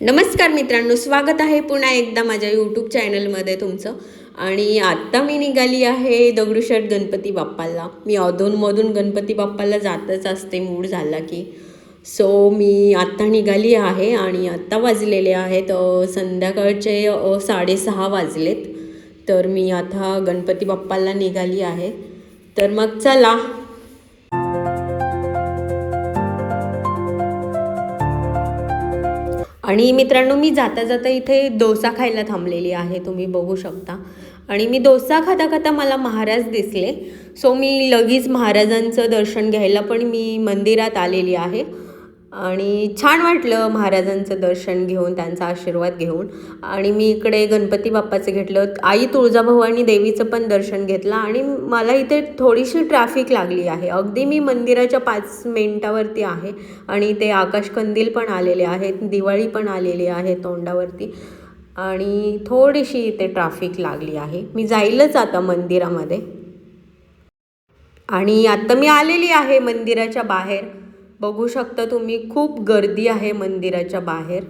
नमस्कार मित्रांनो स्वागत आहे पुन्हा एकदा माझ्या यूट्यूब चॅनलमध्ये तुमचं. आणि आत्ता मी निघाली आहे दगडूशेठ गणपती बाप्पाला. मी अधूनमधून गणपती बाप्पाला जातच असते मूड झाला की. सो मी आत्ता निघाली आहे आणि आत्ता वाजलेले आहेत संध्याकाळचे साडेसहा वाजलेत. तर मी आता गणपती बाप्पाला निघाली आहे. तर मग चला आणि मित्रांनो मी जाता जाता इथे डोसा खायला थांबलेली आहे तुम्ही बघू शकता. आणि मी डोसा खाता खाता मला महाराज दिसले. सो मी लगेच महाराजांचं दर्शन घ्यायला पण मी मंदिरात आलेली आहे. आणि छान वाटलं महाराजांचं दर्शन घेऊन त्यांचा आशीर्वाद घेऊन. आणि मी इकडे गणपती बाप्पाचं घेतलं. आई तुळजाभवानी देवीचं पण दर्शन घेतलं आणि मला इथे थोडीशी ट्रॅफिक लागली आहे. अगदी मी मंदिराच्या पाच मिनटावरती आहे आणि ते आकाशकंदील पण आलेले आहेत दिवाळी पण आलेली आहे तोंडावरती. आणि थोडीशी इथे ट्रॅफिक लागली आहे. मी जाईलच आता मंदिरामध्ये. आणि आत्ता मी आलेली आहे मंदिराच्या बाहेर. बघू शकता तुम्ही खूप गर्दी आहे मंदिराच्या बाहेर.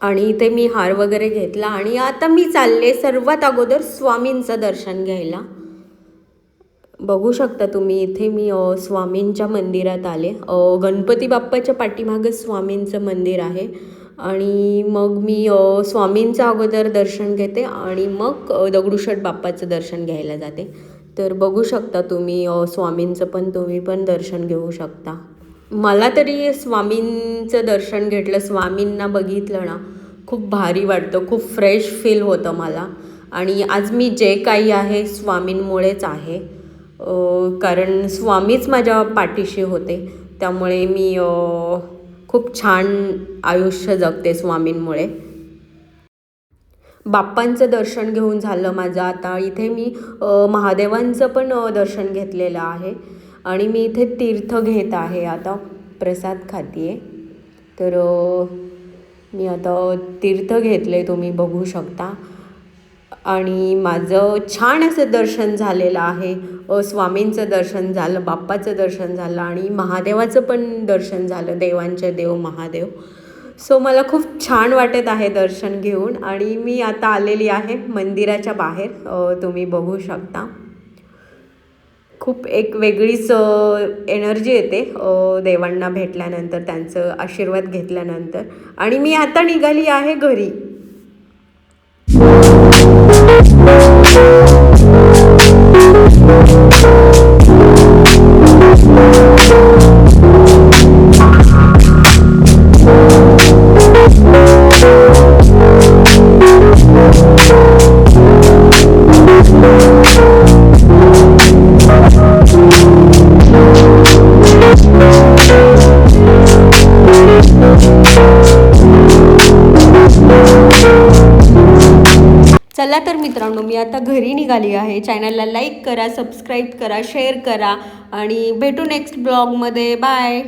आणि इथे मी हार वगैरे घेतला आणि आता मी चालले सर्वात अगोदर स्वामींचं दर्शन घ्यायला. बघू शकता तुम्ही इथे मी स्वामींच्या मंदिरात आले. गणपती बाप्पाच्या पाठीमागं स्वामींचं मंदिर आहे. आणि मग मी स्वामींचं अगोदर दर्शन घेते आणि मग दगडूशेठ बाप्पाचं दर्शन घ्यायला जाते. तर बघू शकता तुम्ही स्वामींचं पण तुम्ही पण दर्शन घेऊ शकता. मला तरी स्वामींचं दर्शन घेतलं स्वामींना बघितलं ना खूप भारी वाटतं खूप फ्रेश फील होतं मला. आणि आज मी जे काही आहे स्वामींमुळेच आहे. कारण स्वामीच माझ्या पाठीशी होते. त्यामुळे मी खूप छान आयुष्य जगते स्वामींमुळे. बाप्पांचं दर्शन घेऊन झालं माझं. आता इथे मी महादेवांचं पण दर्शन घेतलेलं आहे. आणि मी इथे तीर्थ घेत आहे. आता प्रसाद खाते तर मी आता तीर्थ घेतले तुम्ही बघू शकता. आणि माझं छान असं दर्शन झालेलं आहे. स्वामींचं दर्शन झालं बाप्पाचं दर्शन झालं आणि महादेवाचं पण दर्शन झालं देवांचे देव महादेव. सो मला खूप छान वाटत आहे दर्शन घेऊन आणि मी आता आलेली आहे मंदिराच्या बाहेर. तुम्ही बघू शकता. खूप एक वेगळीच एनर्जी येते देवांना भेटल्यानंतर त्यांचं आशीर्वाद घेतल्यानंतर. आणि मी आता निघाली आहे घरी. Thank चला तर मित्रांनो मी आता घरी निघाली आहे. चॅनलला लाईक करा सबस्क्राईब करा शेअर करा आणि भेटू नेक्स्ट ब्लॉगमध्ये बाय